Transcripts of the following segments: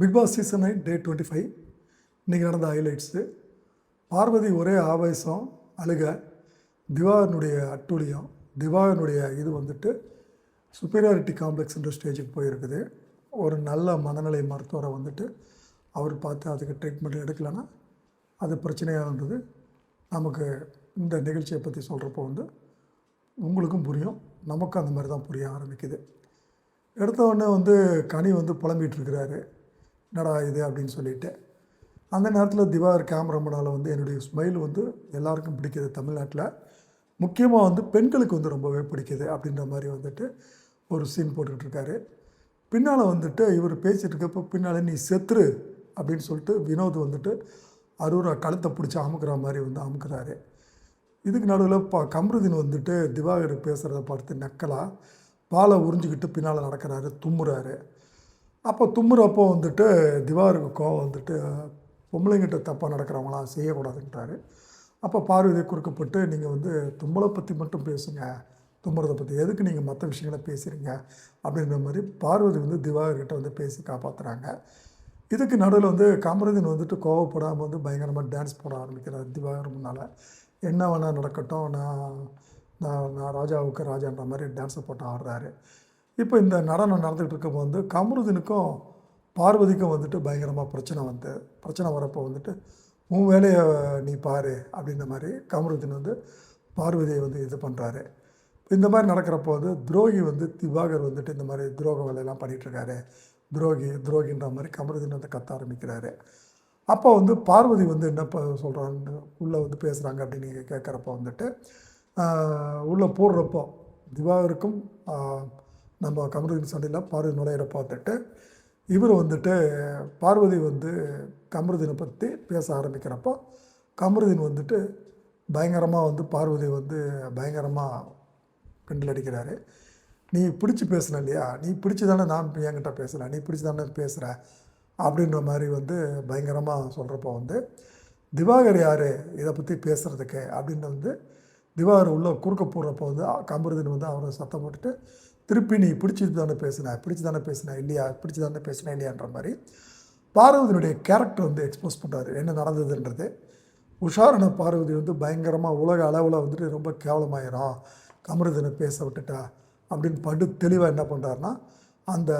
Big Boss season nine day twenty five. இன்றைக்கி நடந்த highlights. Parvati ஒரே ஆவேசம் அழுக. திவாகனுடைய அட்டூழியம் திவாகனுடைய இது வந்துட்டு சுப்பீரியாரிட்டி காம்ப்ளெக்ஸ்ன்ற ஸ்டேஜுக்கு போயிருக்குது. ஒரு நல்ல மனநிலை மருத்துவரை வந்துட்டு அவர் பார்த்து அதுக்கு ட்ரீட்மெண்ட் எடுக்கலைன்னா அது பிரச்சனையாகன்றது நமக்கு இந்த நிகழ்ச்சியை பற்றி சொல்கிறப்போ வந்து உங்களுக்கும் புரியும். நமக்கும் அந்த மாதிரி தான் புரிய ஆரம்பிக்குது. எடுத்த உடனே வந்து கனி வந்து புலம்பிகிட்டு இருக்கிறாரு. என்னடா இது அப்படின்னு சொல்லிட்டு அந்த நேரத்தில் திவாகர் கேமராமேனால் வந்து என்னுடைய ஸ்மைல் வந்து எல்லாருக்கும் பிடிக்குது தமிழ்நாட்டில். முக்கியமாக வந்து பெண்களுக்கு வந்து ரொம்பவே பிடிக்குது அப்படின்ற மாதிரி வந்துட்டு ஒரு சீன் போட்டுக்கிட்டு இருக்காரு. பின்னால் வந்துட்டு இவர் பேசிகிட்டு இருக்கப்போ பின்னால் நீ செத்துரு அப்படின்னு சொல்லிட்டு வினோத் வந்துட்டு அரூரா கழுத்தை பிடிச்சி அமுக்கிற மாதிரி வந்து அமுக்கிறாரு. இதுக்கு நடுவில் ப கம்ருதீன் வந்துட்டு திவாகர் பேசுகிறத பார்த்து நக்கலாக பாலை உறிஞ்சிக்கிட்டு பின்னால் நடக்கிறாரு தும்முறாரு. அப்போ தும்முறப்போ வந்துட்டு திவாகருக்கு கோவம் வந்துட்டு பொம்பளைங்கிட்ட தப்பாக நடக்கிறவங்களாம் செய்யக்கூடாதுன்ட்டாரு. அப்போ பார்வதி குறுக்கப்பட்டு நீங்கள் வந்து தும்மலை பற்றி மட்டும் பேசுங்க. தும்முறதை பற்றி எதுக்கு நீங்கள் மற்ற விஷயங்களை பேசுகிறீங்க அப்படின்ற மாதிரி பார்வதி வந்து திவாகர்கிட்ட வந்து பேசி காப்பாற்றுறாங்க இதுக்கு நடுவில் வந்து காமராஜன் வந்துட்டு கோவப்படாமல் வந்து பயங்கரமாக டான்ஸ் போட ஆரம்பிக்கிறார் திவாகர் முன்னால். என்ன வேணால் நடக்கட்டும். நான் நான் நான் ராஜாவுக்கு ராஜான்ற மாதிரி டான்ஸை போட்டு ஆடுறாரு. இப்போ இந்த நடனம் நடந்துகிட்டு இருக்கப்போ வந்து கமருதினுக்கும் பார்வதிக்கும் வந்துட்டு பயங்கரமாக பிரச்சனை வந்து பிரச்சனை வரப்போ வந்துட்டு உன் வேலையை நீ பாரு அப்படின்ற மாதிரி கமருதின் வந்து பார்வதியை வந்து இது பண்ணுறாரு இந்த மாதிரி நடக்கிறப்போ வந்து துரோகி வந்து திவாகர் வந்துட்டு இந்த மாதிரி துரோக வேலையெல்லாம் பண்ணிகிட்ருக்காரு துரோகி துரோகின்ற மாதிரி கமருதின் வந்து கத்த ஆரம்பிக்கிறாரு. அப்போ வந்து பார்வதி வந்து என்ன சொல்கிறான்னு உள்ளே வந்து பேசுகிறாங்க அப்படின்னு கேட்குறப்போ வந்துட்டு உள்ளே போடுறப்போ திவாகருக்கும் நம்ம கமருதீன் சண்டையில் பார்வதி நுழையிற பார்த்துட்டு இவர் வந்துட்டு பார்வதி வந்து கமருதீனை பற்றி பேச ஆரம்பிக்கிறப்போ கமருதீன் வந்துட்டு பயங்கரமாக வந்து பார்வதி வந்து பயங்கரமாக கிண்டல் அடிக்கிறாரு. நீ பிடிச்சி பேசல இல்லையா? நீ பிடிச்சி தானே நான் என்கிட்ட பேசலை நீ பிடிச்சி தானே பேசுகிற அப்படின்ற மாதிரி வந்து பயங்கரமாக சொல்கிறப்போ வந்து திவாகர் யார்? இதை பற்றி பேசுகிறதுக்கு அப்படின்னு வந்து திவாகர் உள்ளே குறுக்க போடுறப்போ வந்து கமருதீன் வந்து அவரை சத்தம் போட்டுட்டு திருப்பி நீ பிடிச்சி தானே பேசுன பிடிச்சி தானே பேசுன இல்லையா பிடிச்சி தானே பேசுன இல்லையான்ற மாதிரி பார்வதியினுடைய கேரக்டர் வந்து எக்ஸ்போஸ் பண்ணுறாரு என்ன நடந்ததுன்றது? உஷாரான பார்வதி வந்து பயங்கரமாக உலக அளவில் வந்துட்டு ரொம்ப கேவலமாயிரும் கமருதனை பேச விட்டுட்டா அப்படின்னு படு தெளிவாக என்ன பண்ணுறாருன்னா அந்த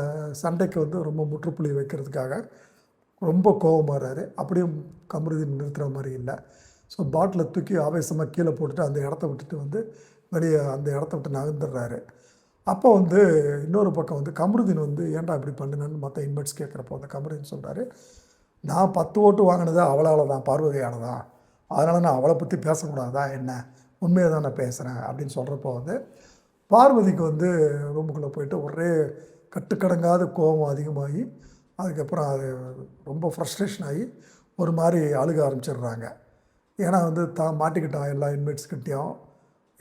சண்டைக்கு வந்து ரொம்ப முற்றுப்புள்ளி வைக்கிறதுக்காக ரொம்ப கோபமாகறாரு அப்படியும் கமருதீன் நிறுத்துகிற மாதிரி இல்லை. ஸோ பாட்டில் தூக்கி ஆவேசமாக கீழே போட்டுட்டு அந்த இடத்த விட்டுட்டு வந்து வெளியே அந்த இடத்த விட்டு நகர்ந்துடுறாரு. அப்போ வந்து இன்னொரு பக்கம் வந்து கமருதீன் வந்து ஏன்டா இப்படி பண்ணுனன்னு மற்ற இன்வெர்ட்ஸ் கேட்குறப்போ அந்த கமருதீன் சொல்கிறாரு நான் பத்து ஓட்டு வாங்கினது அவளால் தான் பார்வதியால் தான் அதனால் நான் அவளை பற்றி பேசக்கூடாதா என்ன? உண்மையை தான் நான் பேசுகிறேன் அப்படின்னு சொல்கிறப்போ வந்து பார்வதிக்கு வந்து ரூமுக்குள்ளே போயிட்டு ஒரே கட்டுக்கடங்காத கோபம் அதிகமாகி அதுக்கப்புறம் அது ரொம்ப ஃப்ரஸ்ட்ரேஷன் ஆகி ஒரு மாதிரி அழுக ஆரம்பிச்சிடுறாங்க. ஏன்னா வந்து தான் மாட்டிக்கிட்டான் எல்லா இன்மேட்ஸ்கிட்டையும்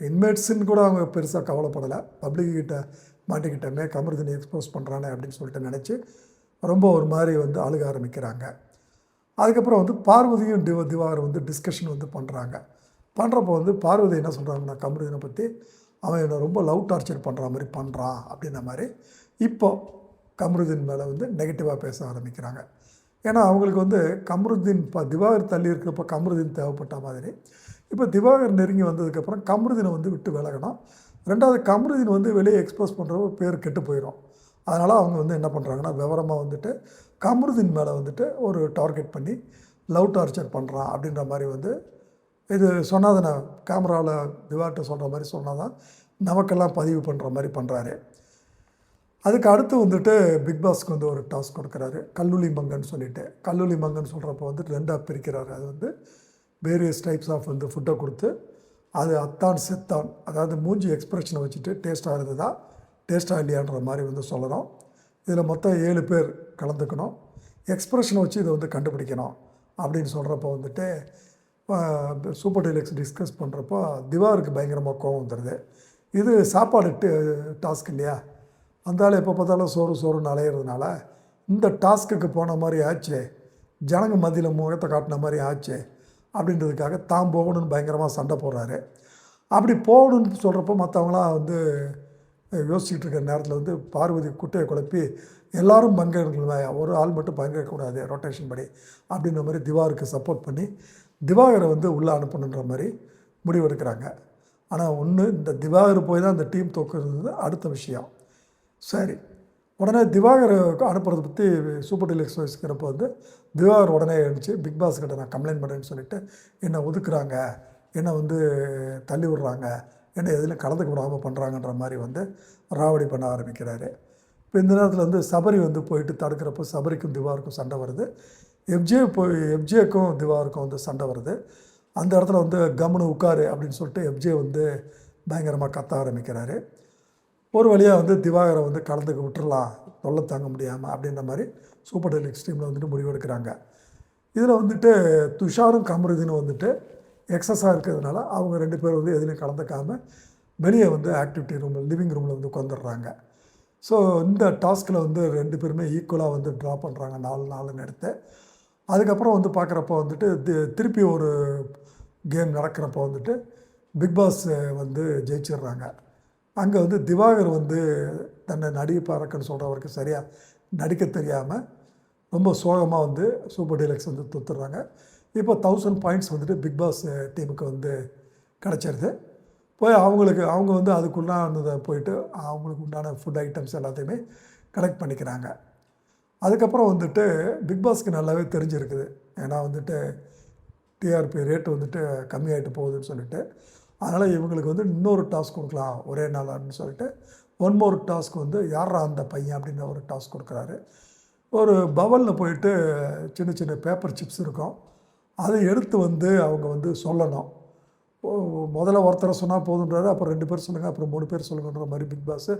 இன்மேட்ஸுன்னு கூட அவங்க பெருசாக கவலைப்படலை. பப்ளிக்கிட்ட மாட்டிக்கிட்டமே கமருதினி எக்ஸ்போஸ் பண்ணுறானே அப்படின்னு சொல்லிட்டு நினச்சி ரொம்ப ஒரு மாதிரி வந்து அழுக ஆரம்பிக்கிறாங்க. அதுக்கப்புறம் வந்து பார்வதியும் டிவ திவாகர் வந்து டிஸ்கஷன் வந்து பண்ணுறாங்க பண்ணுறப்போ வந்து பார்வதி என்ன சொல்கிறாங்கன்னா கமருதினை பற்றி அவன் என்னை ரொம்ப லவ் டார்ச்சர் பண்ணுற மாதிரி பண்ணுறான் அப்படின்ற மாதிரி இப்போ கமருதீன் மேலே வந்து நெகட்டிவாக பேச ஆரம்பிக்கிறாங்க. ஏன்னா அவங்களுக்கு வந்து கமருதீன் இப்போ திவாகர் தள்ளி இருக்கிறப்ப கமருதீன் தேவைப்பட்ட மாதிரி இப்போ திவாகர் நெருங்கி வந்ததுக்கப்புறம் கமருதீனை வந்து விட்டு விலகணும். ரெண்டாவது கமருதீன் வந்து வெளியே எக்ஸ்போஸ் பண்ணுறப்ப பேர் கெட்டு போயிடும் அதனால் அவங்க வந்து என்ன பண்ணுறாங்கன்னா விவரமாக வந்துட்டு கமருதீன் மேலே வந்துட்டு ஒரு டார்கெட் பண்ணி லவ் டார்ச்சர் பண்ணுறான் அப்படின்ற மாதிரி வந்து இது சொன்னால் நான் கேமராவில் திவார்கிட்ட சொல்கிற மாதிரி சொன்னால் தான் நமக்கெல்லாம் பதிவு பண்ணுற மாதிரி பண்ணுறாரு அதுக்கு அடுத்து வந்துட்டு பிக் பாஸ்க்கு வந்து ஒரு டாஸ்க் கொடுக்குறாரு. கல்லூலி மங்கன்னு சொல்லிட்டு. கல்லூலி மங்கன்னு சொல்கிறப்ப வந்துட்டு ரெண்டாக பிரிக்கிறாரு. அது வந்து வேரியஸ் டைப்ஸ் ஆஃப் வந்து ஃபுட்டை கொடுத்து அது அத்தான் செத்தான் அதாவது மூஞ்சி எக்ஸ்பிரஷனை வச்சுட்டு டேஸ்ட்டாக இருந்ததா டேஸ்ட்டாக இல்லையான்ற மாதிரி வந்து சொல்லணும். இதில் மொத்தம் ஏழு பேர் கலந்துக்கணும். எக்ஸ்பிரஷனை வச்சு இதை வந்து கண்டுபிடிக்கணும் அப்படின்னு சொல்கிறப்போ வந்துட்டு சூப்பர் டெலிக்ஸ் டிஸ்கஸ் பண்ணுறப்போ திவாருக்கு பயங்கரமாக கோவம் வந்துடுது இது சாப்பாடு டாஸ்க் இல்லையா? அந்த எப்போ பார்த்தாலும் சோறு சோறுன்னு அலையிறதுனால இந்த டாஸ்க்குக்கு போன மாதிரி ஆச்சு. ஜனங்க மதியில் முகத்தை காட்டின மாதிரி ஆச்சு. அப்படின்றதுக்காக தான் போகணும்னு பயங்கரமாக சண்டை போடுறாரு. அப்படி போகணும்னு சொல்கிறப்போ மற்றவங்களாம் வந்து யோசிச்சுட்டு இருக்கிற நேரத்தில் வந்து பார்வதி குட்டையை குழப்பி எல்லாரும் பங்கேற்கணும் ஒரு ஆள் மட்டும் பங்கேற்கக்கூடாது ரொட்டேஷன் படி அப்படின்ற மாதிரி திவாருக்கு சப்போர்ட் பண்ணி திவாகரை வந்து உள்ளே அனுப்பணுன்ற மாதிரி முடிவெடுக்கிறாங்க ஆனால் ஒன்று இந்த திவாகர் போய் தான் இந்த டீம் தோக்குறது அடுத்த விஷயம். சரி. உடனே திவாகர் அனுப்புறதை பற்றி சூப்பர் டீலக்ஸ் வச்சுக்கிறப்போ வந்து திவாகர் உடனே எழுந்துச்சு பிக் பாஸ் கிட்ட நான் கம்ப்ளைண்ட் பண்ணுறேன்னு சொல்லிட்டு என்னை ஒதுக்குறாங்க என்னை வந்து தள்ளி விடுறாங்க என்னை எதிலும் கலந்துக்க விடாமல் பண்ணுறாங்கன்ற மாதிரி வந்து ராவடி பண்ண ஆரம்பிக்கிறாரு. இப்போ இந்த நேரத்தில் வந்து சபரி வந்து போயிட்டு தடுக்கிறப்போ சபரிக்கும் திவாருக்கும் சண்டை வருது. எஃப்ஜே போய் எஃப்ஜேக்கும் திவாருக்கும் வந்து சண்டை வருது. அந்த இடத்துல வந்து கம்னு உட்காரு அப்படின்னு சொல்லிட்டு எஃப்ஜே வந்து பயங்கரமாக கத்த ஆரம்பிக்கிறாரு. ஒரு வழியாக வந்து திவாகரை வந்து கலந்துக்க விட்டுடலாம் தொல்லை தாங்க முடியாமல் அப்படின்ற மாதிரி சூப்பர் டெலிக்ஸ் டீமில் வந்துட்டு முடிவெடுக்கிறாங்க இதில் வந்துட்டு துஷாரும் கமருதீனும் வந்துட்டு எக்ஸஸாக இருக்கிறதுனால அவங்க ரெண்டு பேரும் வந்து எதுலையும் கலந்துக்காமல் வெளியே வந்து ஆக்டிவிட்டி ரூமில் லிவிங் ரூமில் வந்து உட்காந்துடுறாங்க ஸோ இந்த டாஸ்கில் வந்து ரெண்டு பேருமே ஈக்குவலாக வந்து ட்ரா பண்ணுறாங்க நாலு நாலுன்னு எடுத்து. அதுக்கப்புறம் வந்து பார்க்குறப்ப வந்துட்டு தி- திருப்பி ஒரு கேம் நடக்கிறப்போ வந்துட்டு பிக் பாஸ் வந்து ஜெயிச்சிடுறாங்க. அங்கே வந்து திவாகர் வந்து தன்னை நடிகை பறக்கன்னு சொல்கிறவருக்கு சரியாக நடிக்க தெரியாமல் ரொம்ப சோகமாக வந்து சூப்பர் டீலக்ஸ் வந்து தொத்துடுறாங்க இப்போ தௌசண்ட் பாயிண்ட்ஸ் வந்துட்டு பிக் பாஸ் டீமுக்கு வந்து கிடச்சிருது. போய் அவங்களுக்கு அவங்க வந்து அதுக்குள்ளானதை போயிட்டு அவங்களுக்கு உண்டான ஃபுட் ஐட்டம்ஸ் எல்லாத்தையுமே கலெக்ட் பண்ணிக்கிறாங்க. அதுக்கப்புறம் வந்துட்டு பிக் பாஸ்க்கு நல்லாவே தெரிஞ்சிருக்குது. ஏன்னா வந்துட்டு டிஆர்பி ரேட்டு வந்துட்டு கம்மியாயிட்டு போகுதுன்னு சொல்லிட்டு அதனால் இவங்களுக்கு வந்து இன்னொரு டாஸ்க் கொடுக்கலாம் ஒரே நாளான்னு சொல்லிட்டு ஒன் மோர் டாஸ்க் வந்து யாரா அந்த பையன் அப்படின்ற ஒரு டாஸ்க் கொடுக்குறாரு. ஒரு பவலில் போயிட்டு சின்ன சின்ன பேப்பர் சிப்ஸ் இருக்கும். அதை எடுத்து வந்து அவங்க வந்து சொல்லணும். முதல்ல ஒருத்தரை சொன்னால் போதுன்றாரு அப்புறம் ரெண்டு பேர் சொல்லுங்கள் அப்புறம் மூணு பேர் சொல்லுங்கன்ற மாதிரி பிக் பாஸ்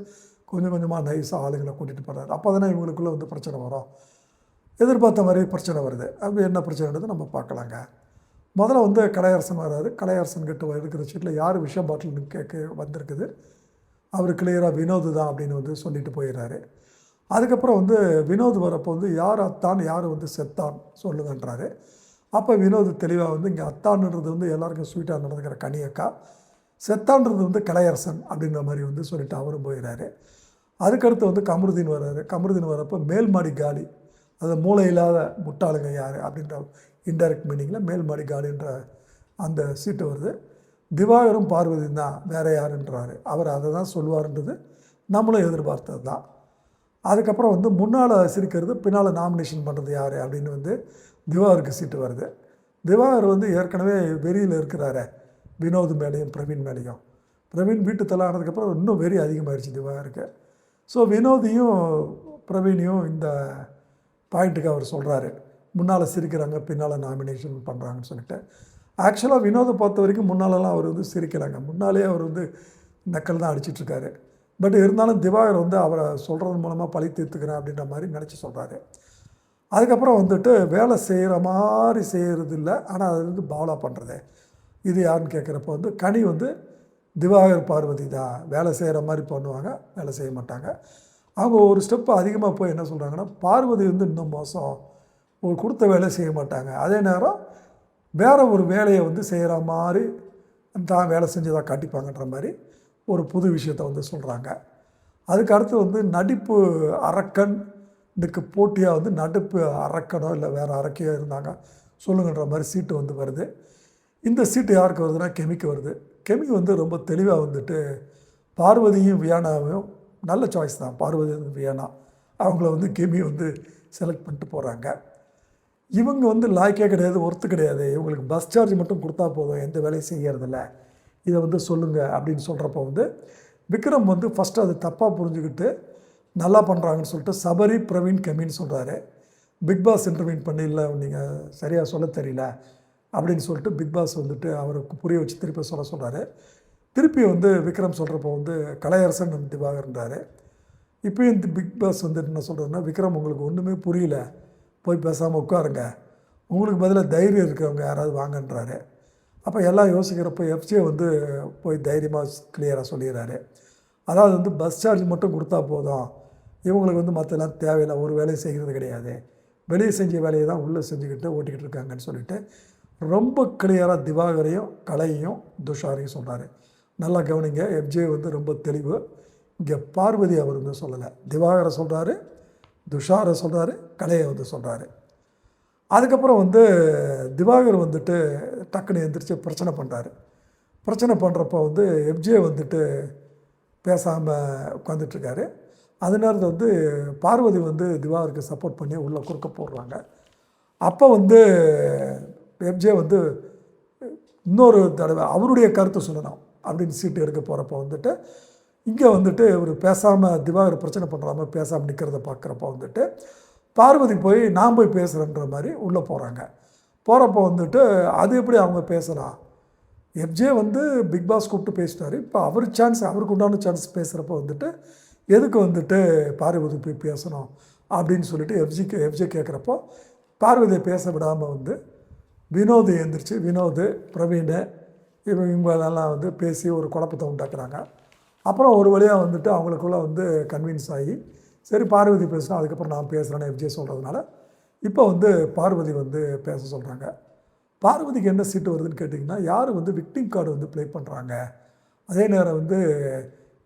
கொஞ்சம் கொஞ்சமாக நைஸாக ஆளுங்களை கூட்டிகிட்டு போகிறாரு அப்போ தானே இவங்களுக்குள்ளே வந்து பிரச்சனை வரும். எதிர்பார்த்த மாதிரி பிரச்சனை வருது. அப்போ என்ன பிரச்சனைன்றது நம்ம பார்க்கலாங்க. முதல்ல வந்து கலையரசன் வராரு. கலையரசன் கிட்ட இருக்கிற சீட்டில் யார் விஷ பாட்டில்னு கேட்க வந்திருக்குது. அவர் கிளியராக வினோத் தான் அப்படின்னு வந்து சொல்லிட்டு போயிடுறாரு. அதுக்கப்புறம் வந்து வினோத் வரப்போ வந்து யார் அத்தான் யார் வந்து செத்தான் சொல்லுங்கன்றாரு. அப்போ வினோத் தெளிவாக வந்து இங்கே அத்தான்ன்றது வந்து எல்லாருக்கும் ஸ்வீட்டாக நடந்துக்கிற கனியக்கா. செத்தான்றது வந்து கலையரசன் அப்படின்ற மாதிரி வந்து சொல்லிட்டு அவரும் போயிடுறாரு. அதுக்கடுத்து வந்து கமருதீன் வர்றாரு கமருதீன் வரப்போ மேல்மாடி காலி அது மூளை இல்லாத முட்டாளுங்க யார் அப்படின்ற இன்டைரக்ட் மீனிங்கில் மேல்மாடி காடுன்ற அந்த சீட்டு வருது. திவாகரும் பார்வதி தான் வேற யாருன்றாரு. அவர் அதை தான் சொல்லுவார்ன்றது நம்மளும் எதிர்பார்த்தது தான். அதுக்கப்புறம் வந்து முன்னால் சிரிக்கிறது பின்னால் நாமினேஷன் பண்ணுறது யார் அப்படின்னு வந்து திவாகருக்கு சீட்டு வருது. திவாகர் வந்து ஏற்கனவே வெறியில் இருக்கிறாரு வினோத் மேடையும் பிரவீன் மேடையும் பிரவீன் வீட்டு தலானதுக்கப்புறம் இன்னும் வெறி அதிகமாகிடுச்சு திவாகருக்கு. ஸோ வினோதியும் பிரவீனையும் இந்த பாயிண்ட்டுக்கு அவர் சொல்கிறாரு முன்னால் சிரிக்கிறாங்க பின்னால் நாமினேஷன் பண்ணுறாங்கன்னு சொல்லிட்டு. ஆக்சுவலாக வினோதை பொறுத்த வரைக்கும் முன்னாலெல்லாம் அவர் வந்து சிரிக்கிறாங்க முன்னாலே அவர் வந்து நக்கல் தான் அடிச்சிட்ருக்காரு. பட் இருந்தாலும் திவாகர் வந்து அவரை சொல்கிறது மூலமாக பழி தீர்த்துக்கிறேன் அப்படின்ற மாதிரி நினச்சி சொல்கிறாரு அதுக்கப்புறம் வந்துட்டு வேலை செய்கிற மாதிரி செய்கிறது இல்லை. ஆனால் அது வந்து பாவலா பண்ணுறது இது யாருன்னு கேட்குறப்ப வந்து கனி வந்து திவாகர் பார்வதி தான். வேலை செய்கிற மாதிரி பண்ணுவாங்க வேலை செய்ய மாட்டாங்க. அவங்க ஒரு ஸ்டெப் அதிகமாக போய் என்ன சொல்கிறாங்கன்னா பார்வதி வந்து இன்னும் மோசம். ஒரு கொடுத்த வேலையை செய்ய மாட்டாங்க. அதே நேரம் வேறு ஒரு வேலையை வந்து செய்கிற மாதிரி தான் வேலை செஞ்சதாக காட்டிப்பாங்கன்ற மாதிரி ஒரு புது விஷயத்தை வந்து சொல்கிறாங்க அதுக்கு அடுத்து வந்து நடிப்பு அரக்கன் இதுக்கு போட்டியாக வந்து நடிப்பு அரக்கனோ இல்லை வேறு அரக்கையோ இருந்தாங்க. சொல்லுங்கன்ற மாதிரி சீட்டு வந்து வருது. இந்த சீட்டு யாருக்கு வருதுன்னா கெமிக்கு வருது. கெமி வந்து ரொம்ப தெளிவாக வந்துட்டு பார்வதியும் வியானாவையும் நல்ல சாய்ஸ் தான். பார்வதி வந்து வியானா அவங்கள வந்து கிமி வந்து செலக்ட் பண்ணிட்டு போகிறாங்க இவங்க வந்து லாய்க்கே கிடையாது ஒர்த்து கிடையாது. இவங்களுக்கு பஸ் சார்ஜ் மட்டும் கொடுத்தா போதும். எந்த வேலையும் செய்யறதில்ல. இதை வந்து சொல்லுங்கள் அப்படின்னு சொல்கிறப்ப வந்து விக்ரம் வந்து ஃபஸ்ட்டு அது தப்பாக புரிஞ்சுக்கிட்டு நல்லா பண்ணுறாங்கன்னு சொல்லிட்டு சபரி பிரவீன் கெமின்னு சொல்கிறாரு பிக் பாஸ் இன்டர்வியூன் பண்ணி இல்லை நீங்கள் சரியாக சொல்ல தெரியல அப்படின்னு சொல்லிட்டு பிக் பாஸ் வந்துட்டு அவருக்கு புரிய வச்சு திருப்பி சொல்ல சொல்கிறாரு திருப்பி வந்து விக்ரம் சொல்கிறப்போ வந்து கலையரசன் திவாகர்ன்றாரு இப்போயும் இந்த பிக் பாஸ் வந்து என்ன சொல்கிறதுன்னா விக்ரம் உங்களுக்கு ஒன்றுமே புரியல போய் பேசாமல் உட்காருங்க. உங்களுக்கு பதிலாக தைரியம் இருக்கிறவங்க யாராவது வாங்கன்றாரு. அப்போ எல்லாம் யோசிக்கிறப்போ எஃப்சியை வந்து போய் தைரியமாக கிளியராக சொல்லிடுறாரு. அதாவது வந்து பஸ் சார்ஜ் மட்டும் கொடுத்தா போதும். இவங்களுக்கு வந்து மற்றெல்லாம் தேவையில்லை ஒரு வேலையும் செய்கிறது கிடையாது. வெளியே செஞ்ச வேலையை தான் உள்ளே செஞ்சுக்கிட்டு ஓட்டிக்கிட்டு இருக்காங்கன்னு சொல்லிட்டு ரொம்ப கிளியராக திவாகரையும் கலையையும் துஷாரையும் சொல்கிறாரு நல்லா கவனிங்க. எஃப்ஜே வந்து ரொம்ப தெளிவு. இங்கே பார்வதி அவர் வந்து சொல்லலை. திவாகரை சொல்கிறாரு துஷாரை சொல்கிறாரு கலையை வந்து சொல்கிறாரு அதுக்கப்புறம் வந்து திவாகர் வந்துட்டு டக்குன்னு எந்திரிச்சு பிரச்சனை பண்ணுறாரு பிரச்சனை பண்ணுறப்போ வந்து எஃப்ஜே வந்துட்டு பேசாமல் உட்காந்துட்ருக்காரு அது நேரத்தில் வந்து பார்வதி வந்து திவாகருக்கு சப்போர்ட் பண்ணி உள்ளே குறுக்க போடுறாங்க. அப்போ வந்து எஃப்ஜே வந்து இன்னொரு தடவை அவருடைய கருத்தை சொல்லணும். அப்படின்னு சீட்டு எடுக்க போகிறப்ப வந்துட்டு இங்கே வந்துட்டு இவர் பேசாமல் திவாகர் பிரச்சனை பண்ணுறாம பேசாமல் நிற்கிறத பார்க்குறப்ப வந்துட்டு பார்வதி போய் நான் போய் பேசுகிறேன்ற மாதிரி உள்ளே போகிறாங்க போகிறப்போ வந்துட்டு அது எப்படி அவங்க பேசலாம்? எஃப்ஜே வந்து பிக் பாஸ் கூப்பிட்டு பேசிட்டாரு. இப்போ அவர் சான்ஸ் அவருக்கு உண்டான சான்ஸ் பேசுகிறப்ப வந்துட்டு எதுக்கு வந்துட்டு பார்வதி போய் பேசணும் அப்படின்னு சொல்லிட்டு எஃப்ஜிக்கு எஃப்ஜே கேட்குறப்போ பார்வதியை பேச விடாமல் வந்து வினோத் எழுந்திரிச்சு வினோத் பிரவீன் இவங்க இவங்களெல்லாம் வந்து பேசி ஒரு குழப்பத்தை உண்டாக்குறாங்க. அப்புறம் ஒரு வழியாக வந்துட்டு அவங்களுக்குள்ளே வந்து கன்வின்ஸ் ஆகி சரி பார்வதி பேசினா அதுக்கப்புறம் நான் பேசுகிறேன்னு எஃப்ஜே சொல்கிறதுனால இப்போ வந்து பார்வதி வந்து பேச சொல்கிறாங்க பார்வதிக்கு என்ன சீட்டு வருதுன்னு கேட்டிங்கன்னா யார் வந்து விக்டிங் கார்டு வந்து ப்ளே பண்ணுறாங்க அதே நேரம் வந்து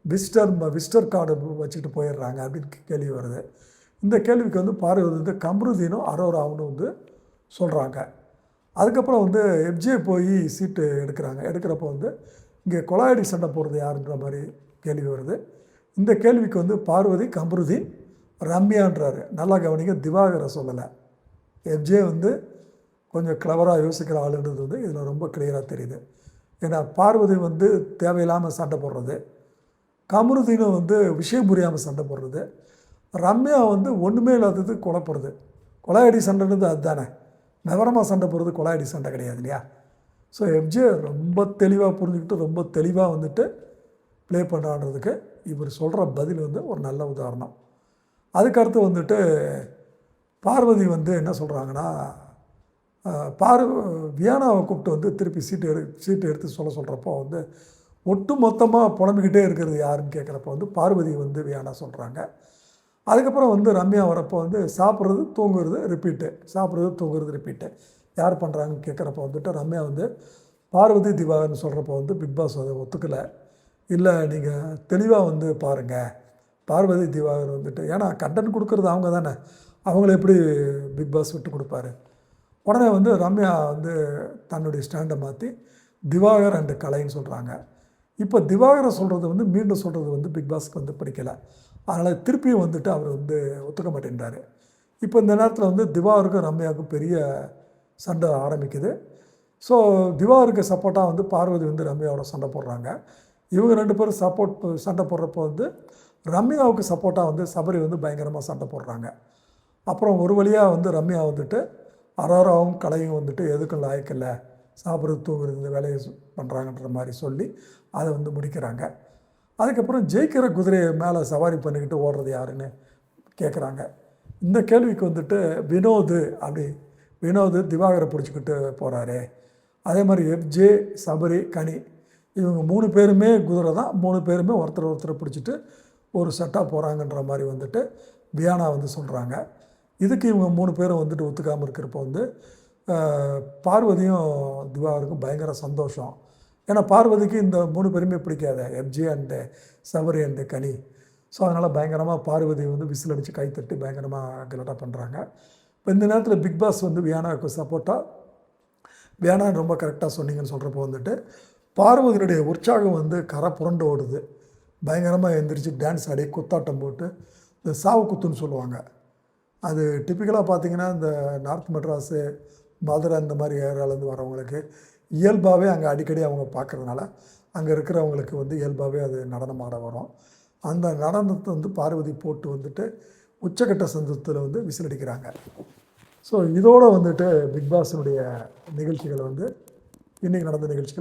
விஸ்டர் விஸ்டர் கார்டு வச்சுட்டு போயிடுறாங்க அப்படின்னு கேள்வி வருது. இந்த கேள்விக்கு வந்து பார்வதி வந்து கம்ருதீனும் அரோராவுன்னு வந்து சொல்கிறாங்க அதுக்கப்புறம் வந்து எஃப்ஜே போய் சீட்டு எடுக்கிறாங்க. எடுக்கிறப்போ வந்து இங்கே கொலாயடி சண்டை போடுறது யாருன்ற மாதிரி கேள்வி வருது. இந்த கேள்விக்கு வந்து பார்வதி கம்ருதீன் ரம்யான்றாரு. நல்லா கவனிங்க திவாகரை சொல்லலை. எஃப்ஜே வந்து கொஞ்சம் கிளவராக யோசிக்கிற ஆளுன்றது வந்து இதில் ரொம்ப கிளியராக தெரியுது. ஏன்னா பார்வதி வந்து தேவையில்லாமல் சண்டை போடுறது. கமருதீனும் வந்து விஷயம் புரியாமல் சண்டை போடுறது. ரம்யா வந்து ஒன்றுமே இல்லாதது குழப்புறது கொலையடி சண்டைன்றது அதுதானே. விவரமாக சண்டை போடுறது கொலையடி சண்டை கிடையாது இல்லையா? ஸோ எஃப்ஜே ரொம்ப தெளிவாக புரிஞ்சுக்கிட்டு ரொம்ப தெளிவாக வந்துட்டு ப்ளே பண்ணுறான்றதுக்கு இவர் சொல்கிற பதில் வந்து ஒரு நல்ல உதாரணம். அதுக்கடுத்து வந்துட்டு பார்வதி வந்து என்ன சொல்கிறாங்கன்னா பார் வியானாவை கூப்பிட்டு வந்து திருப்பி சீட்டு எடு சீட்டு எடுத்து சொல்ல சொல்கிறப்போ வந்து ஒட்டு மொத்தமாக புலம்பிக்கிட்டே இருக்கிறது யாருன்னு கேட்குறப்ப வந்து பார்வதி வந்து வியானா சொல்கிறாங்க அதுக்கப்புறம் வந்து ரம்யா வரப்போ வந்து சாப்பிட்றது தூங்குறது ரிப்பீட்டு சாப்பிட்றது தூங்குறது ரிப்பீட்டு யார் பண்ணுறாங்கன்னு கேட்குறப்ப வந்துட்டு ரம்யா வந்து பார்வதி திவாகர்னு சொல்கிறப்ப வந்து பிக் பாஸ் அதை ஒத்துக்கலை. இல்லை நீங்கள் தெளிவாக வந்து பாருங்கள் பார்வதி திவாகர் வந்துட்டு ஏன்னா கண்டென்ட் கொடுக்குறது அவங்க தானே. அவங்கள எப்படி பிக் பாஸ் விட்டு கொடுப்பாரு? உடனே வந்து ரம்யா வந்து தன்னுடைய ஸ்டாண்டை மாற்றி திவாகர் அண்டு கலைன்னு சொல்கிறாங்க இப்போ திவாகரை சொல்கிறது வந்து மீண்டும் சொல்கிறது வந்து பிக் பாஸ்க்கு வந்து பிடிக்கலை. அதனால் திருப்பியும் வந்துட்டு அவர் வந்து ஒத்துக்க மாட்டேன்றார். இப்போ இந்த நேரத்தில் வந்து திவாகருக்கும் ரம்யாவுக்கும் பெரிய சண்டை ஆரம்பிக்குது. ஸோ திவாருக்கு சப்போர்ட்டாக வந்து பார்வதி வந்து ரம்யாவோட சண்டை போடுறாங்க. இவங்க ரெண்டு பேரும் சப்போர்ட் சண்டை போடுறப்போ வந்து ரம்யாவுக்கு சப்போர்ட்டாக வந்து சபரி வந்து பயங்கரமாக சண்டை போடுறாங்க. அப்புறம் ஒரு வழியாக வந்து ரம்யா வந்துட்டு அரோராவும் கலையும் வந்துட்டு எதுக்கும் லாய்க்கில்லை சாப்பிட்றது தூங்குறது இந்த வேலையை பண்ணுறாங்கன்ற மாதிரி சொல்லி அதை வந்து முடிக்கிறாங்க. அதுக்கப்புறம் ஜெயிக்கிற குதிரையை மேலே சவாரி பண்ணிக்கிட்டு ஓடுறது யாருன்னு கேட்குறாங்க இந்த கேள்விக்கு வந்துட்டு வினோது அப்படி வினோது திவாகரை பிடிச்சிக்கிட்டு போகிறாரு அதே மாதிரி எஃப்ஜே சபரி கனி இவங்க மூணு பேருமே குதிரை தான். மூணு பேருமே ஒருத்தர் ஒருத்தர் பிடிச்சிட்டு ஒரு செட்டாக போகிறாங்கன்ற மாதிரி வந்துட்டு பியானா வந்து சொல்கிறாங்க இதுக்கு இவங்க மூணு பேரும் வந்துட்டு ஒத்துக்காமல் இருக்கிறப்போ வந்து பார்வதியும் திவாகருக்கும் பயங்கர சந்தோஷம். ஏன்னா பார்வதிக்கு இந்த மூணு பேருமே பிடிக்காத FJ and Savari and Kani so அதனால் பயங்கரமாக பார்வதி வந்து விசில் அடித்து கைத்தட்டி பயங்கரமாக கலட்டாக பண்ணுறாங்க இப்போ இந்த நேரத்தில் பிக் பாஸ் வந்து வியானாவுக்கு சப்போர்ட்டாக வியானான்னு ரொம்ப கரெக்டாக சொன்னீங்கன்னு சொல்கிறப்போ வந்துட்டு பார்வதியுடைய உற்சாகம் வந்து கரை புரண்டு ஓடுது. பயங்கரமாக எழுந்திரிச்சு டான்ஸ் ஆடி குத்தாட்டம் போட்டு இந்த சாவு குத்துன்னு சொல்லுவாங்க. அது டிப்பிக்கலாக பார்த்தீங்கன்னா இந்த நார்த் மெட்ராஸு மதுரை இந்த மாதிரி ஏரியாவிலேருந்து வரவங்களுக்கு இயல்பாகவே அங்கே அடிக்கடி அவங்க பார்க்குறதுனால அங்கே இருக்கிறவங்களுக்கு வந்து இயல்பாகவே அது நடனம் ஆட வரும். அந்த நடனத்தை வந்து பார்வதி போட்டு வந்துட்டு உச்சக்கட்ட சந்தத்தில் வந்து விசிலடிக்கிறாங்க. ஸோ இதோடு வந்துட்டு பிக் பாஸினுடைய நிகழ்ச்சிகள் வந்து இன்றைக்கி நடந்த நிகழ்ச்சிகள்